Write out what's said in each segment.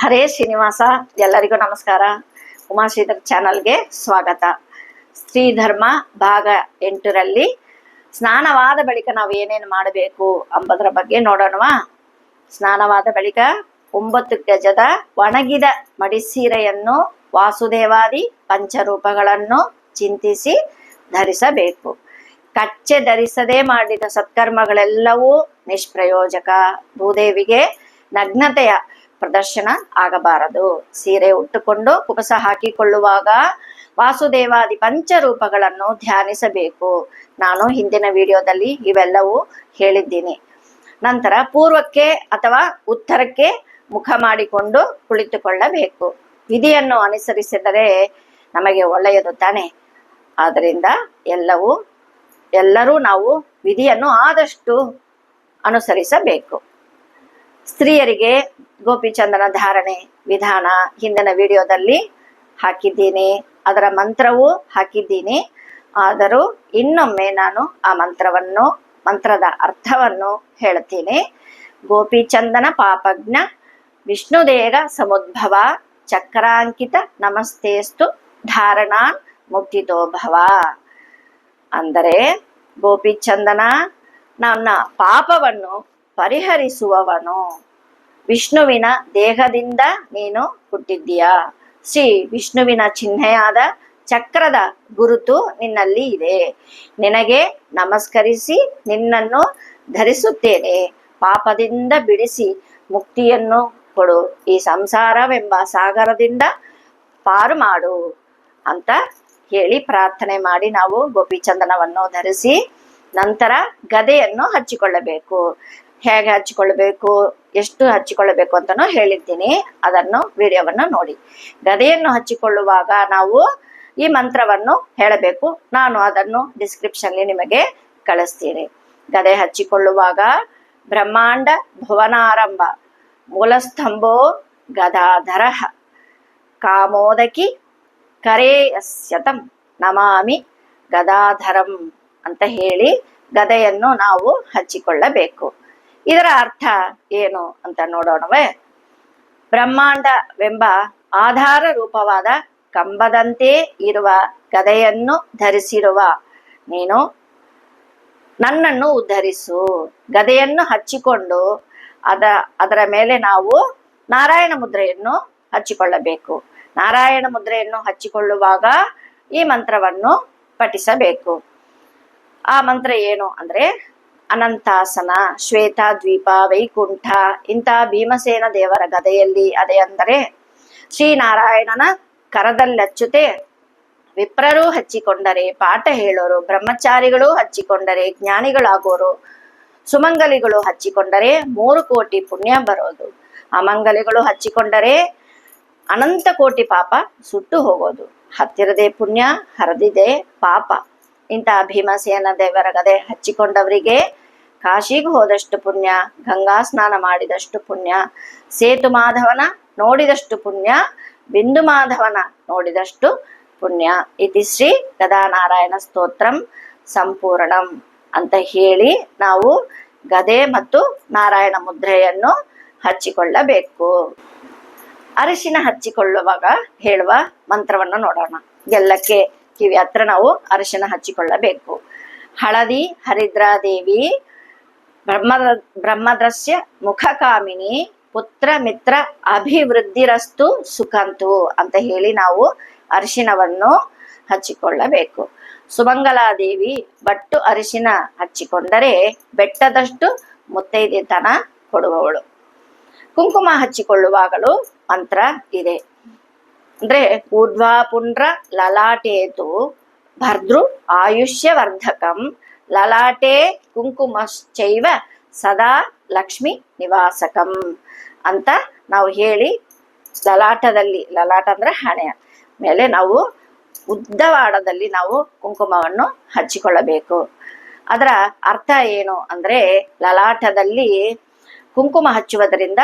ಹರೇ ಶ್ರೀನಿವಾಸ, ಎಲ್ಲರಿಗೂ ನಮಸ್ಕಾರ. ಉಮಾಶ್ರೀಧರ್ ಚಾನಲ್ಗೆ ಸ್ವಾಗತ. ಸ್ತ್ರೀ ಧರ್ಮ ಭಾಗ ಎಂಟರಲ್ಲಿ ಸ್ನಾನವಾದ ಬಳಿಕ ನಾವು ಏನೇನು ಮಾಡಬೇಕು ಎಂಬುದರ ಬಗ್ಗೆ ನೋಡೋಣವಾ. ಸ್ನಾನವಾದ ಬಳಿಕ ಒಂಬತ್ತು ಗಜದ ಒಣಗಿದ ಮಡಿಸೀರೆಯನ್ನು, ವಾಸುದೇವಾದಿ ಪಂಚರೂಪಗಳನ್ನು ಚಿಂತಿಸಿ ಧರಿಸಬೇಕು. ಕಚ್ಚೆ ಧರಿಸದೆ ಮಾಡಿದ ಸತ್ಕರ್ಮಗಳೆಲ್ಲವೂ ನಿಷ್ಪ್ರಯೋಜಕ. ಭೂದೇವಿಗೆ ನಗ್ನತೆಯ ಪ್ರದರ್ಶನ ಆಗಬಾರದು. ಸೀರೆ ಉಟ್ಟುಕೊಂಡು ಕುಬಸ ಹಾಕಿಕೊಳ್ಳುವಾಗ ವಾಸುದೇವಾದಿ ಪಂಚರೂಪಗಳನ್ನು ಧ್ಯಾನಿಸಬೇಕು. ನಾನು ಹಿಂದಿನ ವಿಡಿಯೋದಲ್ಲಿ ಇವೆಲ್ಲವೂ ಹೇಳಿದ್ದೀನಿ. ನಂತರ ಪೂರ್ವಕ್ಕೆ ಅಥವಾ ಉತ್ತರಕ್ಕೆ ಮುಖ ಮಾಡಿಕೊಂಡು ಕುಳಿತುಕೊಳ್ಳಬೇಕು. ವಿಧಿಯನ್ನು ಅನುಸರಿಸಿದರೆ ನಮಗೆ ಒಳ್ಳೆಯದು ತಾನೆ. ಆದ್ದರಿಂದ ಎಲ್ಲವೂ, ಎಲ್ಲರೂ ನಾವು ವಿಧಿಯನ್ನು ಆದಷ್ಟು ಅನುಸರಿಸಬೇಕು. ಸ್ತ್ರೀಯರಿಗೆ ಗೋಪಿಚಂದನ ಧಾರಣೆ ವಿಧಾನ ಹಿಂದಿನ ವಿಡಿಯೋದಲ್ಲಿ ಹಾಕಿದ್ದೀನಿ. ಅದರ ಮಂತ್ರವೂ ಹಾಕಿದ್ದೀನಿ. ಆದರೂ ಇನ್ನೊಮ್ಮೆ ನಾನು ಆ ಮಂತ್ರವನ್ನು, ಮಂತ್ರದ ಅರ್ಥವನ್ನು ಹೇಳ್ತೀನಿ. ಗೋಪಿಚಂದನ ಪಾಪಜ್ಞ ವಿಷ್ಣುದೇಗ ಸಮುದ್ಭವ, ಚಕ್ರಾಂಕಿತ ನಮಸ್ತೇಸ್ತು ಧಾರಣಾನ್ ಮುಕ್ತಿದೋಭವ. ಅಂದರೆ ಗೋಪಿಚಂದನ ನನ್ನ ಪಾಪವನ್ನು ಪರಿಹರಿಸುವವನು. ವಿಷ್ಣುವಿನ ದೇಹದಿಂದ ನೀನು ಹುಟ್ಟಿದ್ದೀಯಾ? ಶ್ರೀ ವಿಷ್ಣುವಿನ ಚಿಹ್ನೆಯಾದ ಚಕ್ರದ ಗುರುತು ನಿನ್ನಲ್ಲಿ ಇದೆ. ನಿನಗೆ ನಮಸ್ಕರಿಸಿ ನಿನ್ನನ್ನು ಧರಿಸುತ್ತೇನೆ. ಪಾಪದಿಂದ ಬಿಡಿಸಿ ಮುಕ್ತಿಯನ್ನು ಕೊಡು. ಈ ಸಂಸಾರವೆಂಬ ಸಾಗರದಿಂದ ಪಾರು ಮಾಡು ಅಂತ ಹೇಳಿ ಪ್ರಾರ್ಥನೆ ಮಾಡಿ ನಾವು ಗೋಪಿಚಂದನವನ್ನು ಧರಿಸಿ ನಂತರ ಗದೆಯನ್ನು ಹಚ್ಚಿಕೊಳ್ಳಬೇಕು. ಹೇಗೆ ಹಚ್ಚಿಕೊಳ್ಳಬೇಕು, ಎಷ್ಟು ಹಚ್ಚಿಕೊಳ್ಳಬೇಕು ಅಂತಲೂ ಹೇಳಿದ್ದೀನಿ. ಅದನ್ನು, ವಿಡಿಯೋವನ್ನು ನೋಡಿ. ಗದೆಯನ್ನು ಹಚ್ಚಿಕೊಳ್ಳುವಾಗ ನಾವು ಈ ಮಂತ್ರವನ್ನು ಹೇಳಬೇಕು. ನಾನು ಅದನ್ನು ಡಿಸ್ಕ್ರಿಪ್ಷನ್ಲಿ ನಿಮಗೆ ಕಳಿಸ್ತೀನಿ. ಗದೆ ಹಚ್ಚಿಕೊಳ್ಳುವಾಗ ಬ್ರಹ್ಮಾಂಡ ಭುವನಾರಂಭ, ಮೂಲಸ್ತಂಭೋ ಗದಾಧರ, ಕಾಮೋದಕಿ ಕರೇಯಸ್ಯತಂ, ನಮಾಮಿ ಗದಾಧರಂ ಅಂತ ಹೇಳಿ ಗದೆಯನ್ನು ನಾವು ಹಚ್ಚಿಕೊಳ್ಳಬೇಕು. ಇದರ ಅರ್ಥ ಏನು ಅಂತ ನೋಡೋಣವೇ. ಬ್ರಹ್ಮಾಂಡವೆಂಬ ಆಧಾರ ರೂಪವಾದ ಕಂಬದಂತೆ ಇರುವ ಗದೆಯನ್ನು ಧರಿಸಿರುವ ನೀನು ನನ್ನನ್ನು ಉದ್ಧರಿಸು. ಗದೆಯನ್ನು ಹಚ್ಚಿಕೊಂಡು ಅದ, ಅದರ ಮೇಲೆ ನಾವು ನಾರಾಯಣ ಮುದ್ರೆಯನ್ನು ಹಚ್ಚಿಕೊಳ್ಳಬೇಕು. ನಾರಾಯಣ ಮುದ್ರೆಯನ್ನು ಹಚ್ಚಿಕೊಳ್ಳುವಾಗ ಈ ಮಂತ್ರವನ್ನು ಪಠಿಸಬೇಕು. ಆ ಮಂತ್ರ ಏನು ಅಂದ್ರೆ ಅನಂತಾಸನ, ಶ್ವೇತ, ದ್ವೀಪ, ವೈಕುಂಠ ಇಂಥ ಭೀಮಸೇನ ದೇವರ ಗದೆಯಲ್ಲಿ ಅದೇ ಅಂದರೆ ಶ್ರೀನಾರಾಯಣನ ಕರದಲ್ಲಚ್ಚುತೆ ವಿಪ್ರರು ಹಚ್ಚಿಕೊಂಡರೆ, ಪಾಠ ಹೇಳೋರು, ಬ್ರಹ್ಮಚಾರಿಗಳು ಹಚ್ಚಿಕೊಂಡರೆ, ಜ್ಞಾನಿಗಳಾಗೋರು, ಸುಮಂಗಲಿಗಳು ಹಚ್ಚಿಕೊಂಡರೆ ಮೂರು ಕೋಟಿ ಪುಣ್ಯ ಬರೋದು. ಅಮಂಗಲಿಗಳು ಹಚ್ಚಿಕೊಂಡರೆ ಅನಂತ ಕೋಟಿ ಪಾಪ ಸುಟ್ಟು ಹೋಗೋದು. ಹತ್ತಿರದೆ ಪುಣ್ಯ, ಹರಿದಿದೆ ಪಾಪ. ಇಂತಹ ಭೀಮಸೇನ ದೇವರ ಗದೆ ಹಚ್ಚಿಕೊಂಡವರಿಗೆ ಕಾಶಿಗೆ ಹೋದಷ್ಟು ಪುಣ್ಯ, ಗಂಗಾ ಸ್ನಾನ ಮಾಡಿದಷ್ಟು ಪುಣ್ಯ, ಸೇತು ಮಾಧವನ ನೋಡಿದಷ್ಟು ಪುಣ್ಯ, ಬಿಂದು ಮಾಧವನ ನೋಡಿದಷ್ಟು ಪುಣ್ಯ. ಇತಿ ಶ್ರೀ ಗದಾನಾರಾಯಣ ಸ್ತೋತ್ರಂ ಸಂಪೂರ್ಣಂ ಅಂತ ಹೇಳಿ ನಾವು ಗದೆ ಮತ್ತು ನಾರಾಯಣ ಮುದ್ರೆಯನ್ನು ಹಚ್ಚಿಕೊಳ್ಳಬೇಕು. ಅರಿಶಿನ ಹಚ್ಚಿಕೊಳ್ಳುವಾಗ ಹೇಳುವ ಮಂತ್ರವನ್ನು ನೋಡೋಣ. ಎಲ್ಲಕ್ಕೆ ಕಿವಿ ಹತ್ರ ನಾವು ಅರಿಶಿನ ಹಚ್ಚಿಕೊಳ್ಳಬೇಕು. ಹಳದಿ ಹರಿದ್ರಾದೇವಿ ಬ್ರಹ್ಮದ ಬ್ರಹ್ಮದ್ರಸ್ಯ ಮುಖಕಾಮಿನಿ ಪುತ್ರ ಮಿತ್ರ ಅಭಿವೃದ್ಧಿರಸ್ತು ಸುಖಂತು ಅಂತ ಹೇಳಿ ನಾವು ಅರಿಶಿನವನ್ನು ಹಚ್ಚಿಕೊಳ್ಳಬೇಕು. ಸುಮಂಗಲಾದೇವಿ ಬಟ್ಟು ಅರಿಶಿನ ಹಚ್ಚಿಕೊಂಡರೆ ಬೆಟ್ಟದಷ್ಟು ಮುತ್ತೈದೆತನ ಕೊಡುವವಳು. ಕುಂಕುಮ ಹಚ್ಚಿಕೊಳ್ಳುವಾಗಲೂ ಮಂತ್ರ ಇದೆ. ಅಂದ್ರೆ ಊರ್ಧ್ವಾ ಪುಂಡ್ರ ಲಲಾಟೇತು ಭರ್ದೃ ಆಯುಷ್ಯವರ್ಧಕಂ ಲಲಾಟೆ ಕುಂಕುಮಶ್ಚೈವ ಸದಾ ಲಕ್ಷ್ಮಿ ನಿವಾಸಕಂ ಅಂತ ನಾವು ಹೇಳಿ ಲಲಾಟದಲ್ಲಿ, ಲಲಾಟ ಅಂದ್ರೆ ಹಣೆಯ ಮೇಲೆ ನಾವು ಉದ್ದವಾಡದಲ್ಲಿ ನಾವು ಕುಂಕುಮವನ್ನು ಹಚ್ಚಿಕೊಳ್ಳಬೇಕು. ಅದರ ಅರ್ಥ ಏನು ಅಂದ್ರೆ ಲಲಾಟದಲ್ಲಿ ಕುಂಕುಮ ಹಚ್ಚುವುದರಿಂದ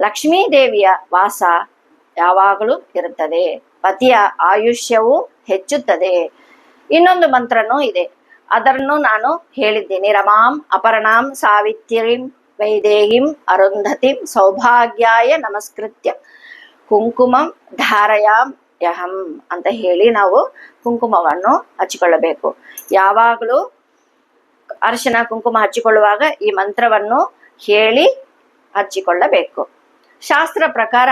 ಲಕ್ಷ್ಮೀ ದೇವಿಯ ವಾಸ ಯಾವಾಗಲೂ ಇರುತ್ತದೆ. ಪತಿಯ ಆಯುಷ್ಯವು ಹೆಚ್ಚುತ್ತದೆ. ಇನ್ನೊಂದು ಮಂತ್ರನೂ ಇದೆ. ಅದನ್ನು ನಾನು ಹೇಳಿದ್ದೀನಿ. ರಮಾಂ ಅಪರ್ಣಾಂ ಸಾವಿತ್ರಿಂ ವೈದೇಹಿಂ ಅರುಂಧತಿಂ ಸೌಭಾಗ್ಯಾಯ ನಮಸ್ಕೃತ್ಯ. ಕುಂಕುಮಂ ಧಾರಯಾಮ್ ಯಹಂ ಅಂತ ಹೇಳಿ ನಾವು ಕುಂಕುಮವನ್ನು ಹಚ್ಚಿಕೊಳ್ಳಬೇಕು. ಯಾವಾಗಲೂ ಅರಿಶಿನ ಕುಂಕುಮ ಹಚ್ಚಿಕೊಳ್ಳುವಾಗ ಈ ಮಂತ್ರವನ್ನು ಹೇಳಿ ಹಚ್ಚಿಕೊಳ್ಳಬೇಕು. ಶಾಸ್ತ್ರ ಪ್ರಕಾರ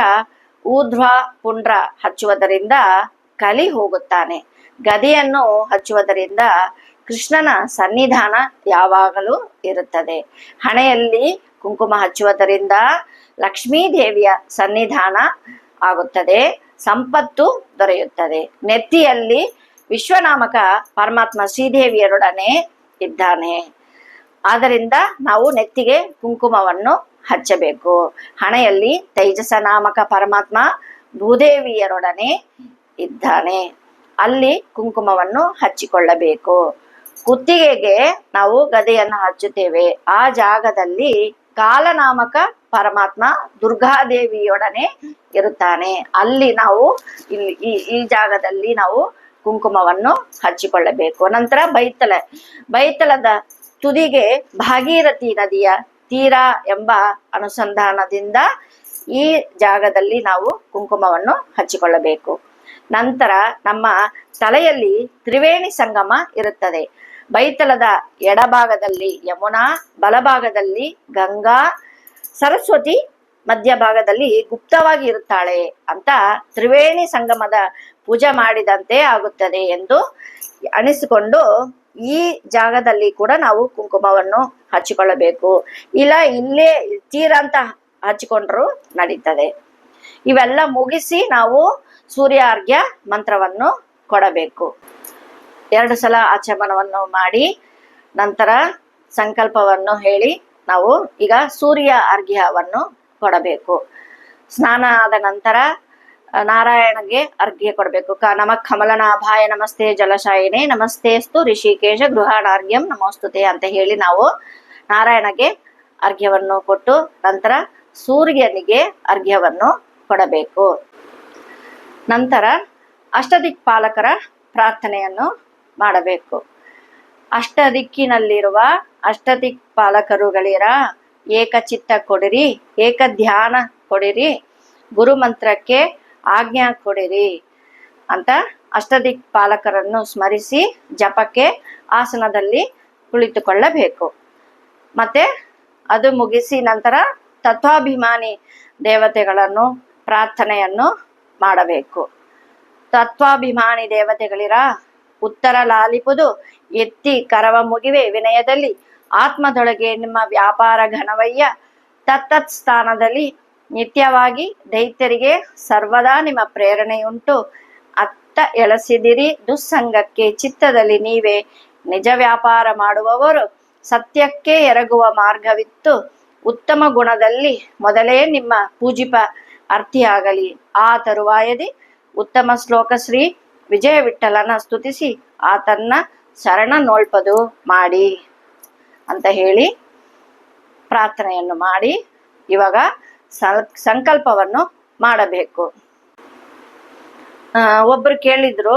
ಊರ್ಧ್ವ ಪುಂಡ್ರ ಹಚ್ಚುವುದರಿಂದ ಕಲಿ ಹೋಗುತ್ತಾನೆ. ಗದಿಯನ್ನು ಹಚ್ಚುವುದರಿಂದ ಕೃಷ್ಣನ ಸನ್ನಿಧಾನ ಯಾವಾಗಲೂ ಇರುತ್ತದೆ. ಹಣೆಯಲ್ಲಿ ಕುಂಕುಮ ಹಚ್ಚುವುದರಿಂದ ಲಕ್ಷ್ಮೀ ದೇವಿಯ ಸನ್ನಿಧಾನ ಆಗುತ್ತದೆ, ಸಂಪತ್ತು ದೊರೆಯುತ್ತದೆ. ನೆತ್ತಿಯಲ್ಲಿ ವಿಶ್ವನಾಮಕ ಪರಮಾತ್ಮ ಶ್ರೀದೇವಿಯರೊಡನೆ ಇದ್ದಾನೆ. ಆದ್ದರಿಂದ ನಾವು ನೆತ್ತಿಗೆ ಕುಂಕುಮವನ್ನು ಹಚ್ಚಬೇಕು. ಹಣೆಯಲ್ಲಿ ತೈಜಸ ನಾಮಕ ಪರಮಾತ್ಮ ಭೂದೇವಿಯರೊಡನೆ ಇದ್ದಾನೆ. ಅಲ್ಲಿ ಕುಂಕುಮವನ್ನು ಹಚ್ಚಿಕೊಳ್ಳಬೇಕು. ಕುತ್ತಿಗೆಗೆ ನಾವು ಗದೆಯನ್ನು ಹಚ್ಚುತ್ತೇವೆ. ಆ ಜಾಗದಲ್ಲಿ ಕಾಲನಾಮಕ ಪರಮಾತ್ಮ ದುರ್ಗಾದೇವಿಯೊಡನೆ ಇರುತ್ತಾನೆ. ಅಲ್ಲಿ ನಾವು ಇಲ್ಲಿ ಈ ಈ ಜಾಗದಲ್ಲಿ ನಾವು ಕುಂಕುಮವನ್ನು ಹಚ್ಚಿಕೊಳ್ಳಬೇಕು. ನಂತರ ಬೈತಲ, ಬೈತಲದ ತುದಿಗೆ ಭಾಗೀರಥಿ ನದಿಯ ತೀರ ಎಂಬ ಅನುಸಂಧಾನದಿಂದ ಈ ಜಾಗದಲ್ಲಿ ನಾವು ಕುಂಕುಮವನ್ನು ಹಚ್ಚಿಕೊಳ್ಳಬೇಕು. ನಂತರ ನಮ್ಮ ತಲೆಯಲ್ಲಿ ತ್ರಿವೇಣಿ ಸಂಗಮ ಇರುತ್ತದೆ. ಬೈತಲದ ಎಡಭಾಗದಲ್ಲಿ ಯಮುನಾ, ಬಲಭಾಗದಲ್ಲಿ ಗಂಗಾ, ಸರಸ್ವತಿ ಮಧ್ಯಭಾಗದಲ್ಲಿ ಗುಪ್ತವಾಗಿ ಇರುತ್ತಾಳೆ ಅಂತ ತ್ರಿವೇಣಿ ಸಂಗಮದ ಪೂಜೆ ಮಾಡಿದಂತೆ ಆಗುತ್ತದೆ ಎಂದು ಅನಿಸಿಕೊಂಡು ಈ ಜಾಗದಲ್ಲಿ ಕೂಡ ನಾವು ಕುಂಕುಮವನ್ನು ಹಚ್ಚಿಕೊಳ್ಳಬೇಕು. ಇಲ್ಲ, ಇಲ್ಲೇ ತೀರ ಅಂತ ಹಚ್ಚಿಕೊಂಡ್ರು ನಡೀತದೆ. ಇವೆಲ್ಲ ಮುಗಿಸಿ ನಾವು ಸೂರ್ಯಾರ್ಘ್ಯ ಮಂತ್ರವನ್ನು ಕೊಡಬೇಕು. ಎರಡು ಸಲ ಆಚಮನವನ್ನು ಮಾಡಿ ನಂತರ ಸಂಕಲ್ಪವನ್ನು ಹೇಳಿ ನಾವು ಈಗ ಸೂರ್ಯ ಅರ್ಘ್ಯವನ್ನು ಕೊಡಬೇಕು. ಸ್ನಾನ ಆದ ನಂತರ ನಾರಾಯಣಗೆ ಅರ್ಘ್ಯ ಕೊಡಬೇಕು. ಕ ನಮ ಕಮಲನಾಭಾಯ ನಮಸ್ತೆ ಜಲಶಾಯಿನಿ ನಮಸ್ತೇಸ್ತು ಋಷಿಕೇಶ ಗೃಹಾಣಾರ್ಘ್ಯಂ ನಮೋಸ್ತುತೆ ಅಂತ ಹೇಳಿ ನಾವು ನಾರಾಯಣಗೆ ಅರ್ಘ್ಯವನ್ನು ಕೊಟ್ಟು ನಂತರ ಸೂರ್ಯನಿಗೆ ಅರ್ಘ್ಯವನ್ನು ಕೊಡಬೇಕು. ನಂತರ ಅಷ್ಟದಿಕ್ಪಾಲಕರ ಪ್ರಾರ್ಥನೆಯನ್ನು ಮಾಡಬೇಕು. ಅಷ್ಟದಿಕ್ಕಿನಲ್ಲಿರುವ ಅಷ್ಟದಿಕ್ಪಾಲಕರುಗಳಿರ ಏಕಚಿತ್ತ ಕೊಡಿರಿ ಏಕ ಧ್ಯಾನ ಕೊಡಿರಿ, ಗುರುಮಂತ್ರಕ್ಕೆ ಆಜ್ಞಾ ಕೊಡಿರಿ ಅಂತ ಅಷ್ಟದಿಕ್ ಪಾಲಕರನ್ನು ಸ್ಮರಿಸಿ ಜಪಕ್ಕೆ ಆಸನದಲ್ಲಿ ಕುಳಿತುಕೊಳ್ಳಬೇಕು. ಮತ್ತೆ ಅದು ಮುಗಿಸಿ ನಂತರ ತತ್ವಾಭಿಮಾನಿ ದೇವತೆಗಳನ್ನು, ಪ್ರಾರ್ಥನೆಯನ್ನು ಮಾಡಬೇಕು. ತತ್ವಾಭಿಮಾನಿ ದೇವತೆಗಳಿರ ಉತ್ತರ ಲಾಲಿಪುದು, ಎತ್ತಿ ಕರವ ಮುಗಿವೆ ವಿನಯದಲ್ಲಿ. ಆತ್ಮದೊಳಗೆ ನಿಮ್ಮ ವ್ಯಾಪಾರ ಘನವಯ್ಯ, ತತ್ತತ್ ಸ್ಥಾನದಲ್ಲಿ ನಿತ್ಯವಾಗಿ ದೈತ್ಯರಿಗೆ ಸರ್ವದಾ ನಿಮ್ಮ ಪ್ರೇರಣೆಯುಂಟು. ಅತ್ತ ಎಳಸಿದಿರಿ, ದುಸ್ಸಂಗಕ್ಕೆ ಚಿತ್ತದಲ್ಲಿ ನೀವೇ ನಿಜ ವ್ಯಾಪಾರ ಮಾಡುವವರು. ಸತ್ಯಕ್ಕೆ ಎರಗುವ ಮಾರ್ಗವಿತ್ತು. ಉತ್ತಮ ಗುಣದಲ್ಲಿ ಮೊದಲೇ ನಿಮ್ಮ ಪೂಜಿಪ ಅರ್ಥಿಯಾಗಲಿ ಆ ತರುವಾಯದಿ ಉತ್ತಮ ಶ್ಲೋಕ ಶ್ರೀ ವಿಜಯ ವಿಠಲನ ಸ್ತುತಿಸಿ ಆತನ್ನ ಶರಣ ನೋಳ್ಪದು ಮಾಡಿ ಅಂತ ಹೇಳಿ ಪ್ರಾರ್ಥನೆಯನ್ನು ಮಾಡಿ ಇವಾಗ ಸಂಕಲ್ಪವನ್ನು ಮಾಡಬೇಕು. ಒಬ್ರು ಕೇಳಿದ್ರು,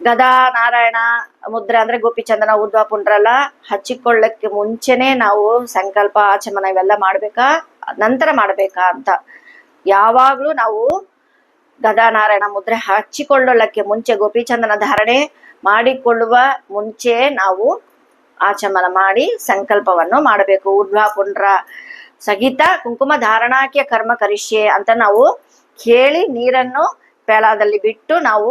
ಗದಾ ನಾರಾಯಣ ಮುದ್ರೆ ಅಂದ್ರೆ ಗೋಪಿಚಂದನ ಉದ್ವ ಪುಂಡ್ರಲ್ಲ, ಹಚ್ಚಿಕೊಳ್ಳಕ್ಕೆ ಮುಂಚೆನೆ ನಾವು ಸಂಕಲ್ಪ ಆಚಮನ ಇವೆಲ್ಲ ಮಾಡ್ಬೇಕಾ? ನಂತರ ಮಾಡ್ಬೇಕಾ ಅಂತ. ಯಾವಾಗ್ಲೂ ನಾವು ಗದಾ ನಾರಾಯಣ ಮುದ್ರೆ ಹಚ್ಚಿಕೊಳ್ಳಲಿಕ್ಕೆ ಮುಂಚೆ ಗೋಪಿಚಂದನ ಧಾರಣೆ ಮಾಡಿಕೊಳ್ಳುವ ಮುಂಚೆ ನಾವು ಆಚಮನ ಮಾಡಿ ಸಂಕಲ್ಪವನ್ನು ಮಾಡಬೇಕು. ಊರ್ಧ್ವ ಪುಂಡ್ರ ಸಹಿತ ಕುಂಕುಮ ಧಾರಣಾಕ್ಯ ಕರ್ಮ ಕರಿಷ್ಯೆ ಅಂತ ನಾವು ಕೇಳಿ ನೀರನ್ನು ಪೇಳಾದಲ್ಲಿ ಬಿಟ್ಟು ನಾವು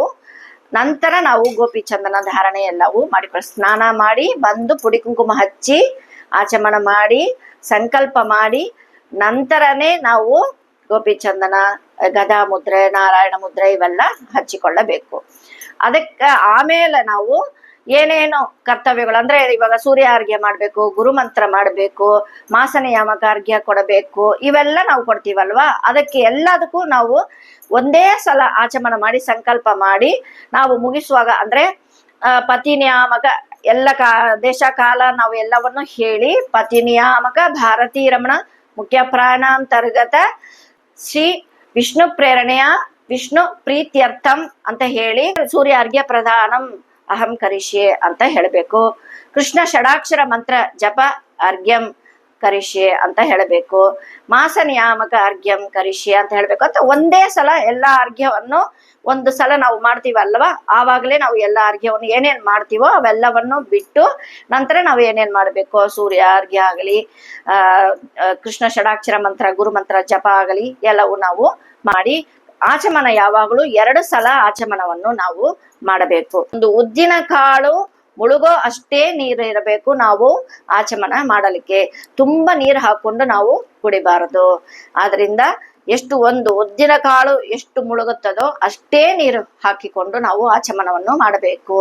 ನಂತರ ನಾವು ಗೋಪಿಚಂದನ ಧಾರಣೆ ಎಲ್ಲವೂ ಮಾಡಿ ಸ್ನಾನ ಮಾಡಿ ಬಂದು ಪುಡಿ ಕುಂಕುಮ ಹಚ್ಚಿ ಆಚಮನ ಮಾಡಿ ಸಂಕಲ್ಪ ಮಾಡಿ ನಂತರನೇ ನಾವು ಗೋಪಿ ಚಂದನ ಗದಾ ಮುದ್ರೆ ನಾರಾಯಣ ಮುದ್ರೆ ಇವೆಲ್ಲ ಹಚ್ಚಿಕೊಳ್ಳಬೇಕು. ಅದಕ್ಕೆ ಆಮೇಲೆ ನಾವು ಏನೇನು ಕರ್ತವ್ಯಗಳು, ಅಂದ್ರೆ ಇವಾಗ ಸೂರ್ಯ ಅರ್ಘ್ಯ ಮಾಡಬೇಕು, ಗುರುಮಂತ್ರ ಮಾಡಬೇಕು ಮಾಸ ನಿಯಾಮಕ ಅರ್ಘ್ಯ ಕೊಡಬೇಕು, ಇವೆಲ್ಲ ನಾವು ಕೊಡ್ತೀವಲ್ವಾ? ಅದಕ್ಕೆ ಎಲ್ಲದಕ್ಕೂ ನಾವು ಒಂದೇ ಸಲ ಆಚಮನ ಮಾಡಿ, ಸಂಕಲ್ಪ ಮಾಡಿ, ನಾವು ಮುಗಿಸುವಾಗ, ಅಂದ್ರೆ ಪತಿ ನಿಯಾಮಕ ಎಲ್ಲ ಕಾ ದೇಶ ಕಾಲ ನಾವು ಎಲ್ಲವನ್ನು ಹೇಳಿ ಪತಿ ನಿಯಾಮಕ ಭಾರತೀ ರಮಣ ಮುಖ್ಯ ಪ್ರಾಣಾಂತರ್ಗತ ಶ್ರೀ ವಿಷ್ಣು ಪ್ರೇರಣೆಯ, ವಿಷ್ಣು ಪ್ರೀತ್ಯರ್ಥಂ ಅಂತ ಹೇಳಿ ಸೂರ್ಯ ಅರ್ಘ್ಯ ಪ್ರಧಾನಂ ಅಹಂ ಕರಿಷ್ಯೆ ಅಂತ ಹೇಳಬೇಕು. ಕೃಷ್ಣ ಷಡಾಕ್ಷರ ಮಂತ್ರ ಜಪ ಅರ್ಘ್ಯಂ ಕರಿಷ್ಯೆ ಅಂತ ಹೇಳಬೇಕು. ಮಾಸ ನಿಯಾಮಕ ಅರ್ಘ್ಯಂ ಕರಿಷ್ಯೆ ಅಂತ ಹೇಳಬೇಕು. ಅಂತ ಒಂದೇ ಸಲ ಎಲ್ಲ ಅರ್ಘ್ಯವನ್ನು ಒಂದು ಸಲ ನಾವು ಮಾಡ್ತೀವಲ್ವಾ? ಆವಾಗಲೇ ನಾವು ಎಲ್ಲ ಅರ್ಘ್ಯವನ್ನು ಏನೇನ್ ಮಾಡ್ತೀವೋ ಅವೆಲ್ಲವನ್ನು ಬಿಟ್ಟು ನಂತರ ನಾವು ಏನೇನ್ ಮಾಡಬೇಕು? ಸೂರ್ಯ ಅರ್ಘ್ಯ ಆಗಲಿ ಕೃಷ್ಣ ಷಡಾಕ್ಷರ ಮಂತ್ರ, ಗುರು ಮಂತ್ರ, ಜಪ ಆಗಲಿ ಎಲ್ಲವೂ ನಾವು ಮಾಡಿ ಆಚಮನ ಯಾವಾಗಲೂ ಎರಡು ಸಲ ಆಚಮನವನ್ನು ನಾವು ಮಾಡಬೇಕು. ಒಂದು ಉದ್ದಿನ ಕಾಳು ಮುಳುಗೋ ಅಷ್ಟೇ ನೀರು ಇರಬೇಕು ನಾವು ಆಚಮನ ಮಾಡಲಿಕ್ಕೆ. ತುಂಬಾ ನೀರು ಹಾಕೊಂಡು ನಾವು ಕುಡಿಬಾರದು. ಆದ್ರಿಂದ ಎಷ್ಟು ಒಂದು ಉದ್ದಿನ ಕಾಳು ಎಷ್ಟು ಮುಳುಗುತ್ತದೋ ಅಷ್ಟೇ ನೀರು ಹಾಕಿಕೊಂಡು ನಾವು ಆಚಮನವನ್ನು ಮಾಡಬೇಕು.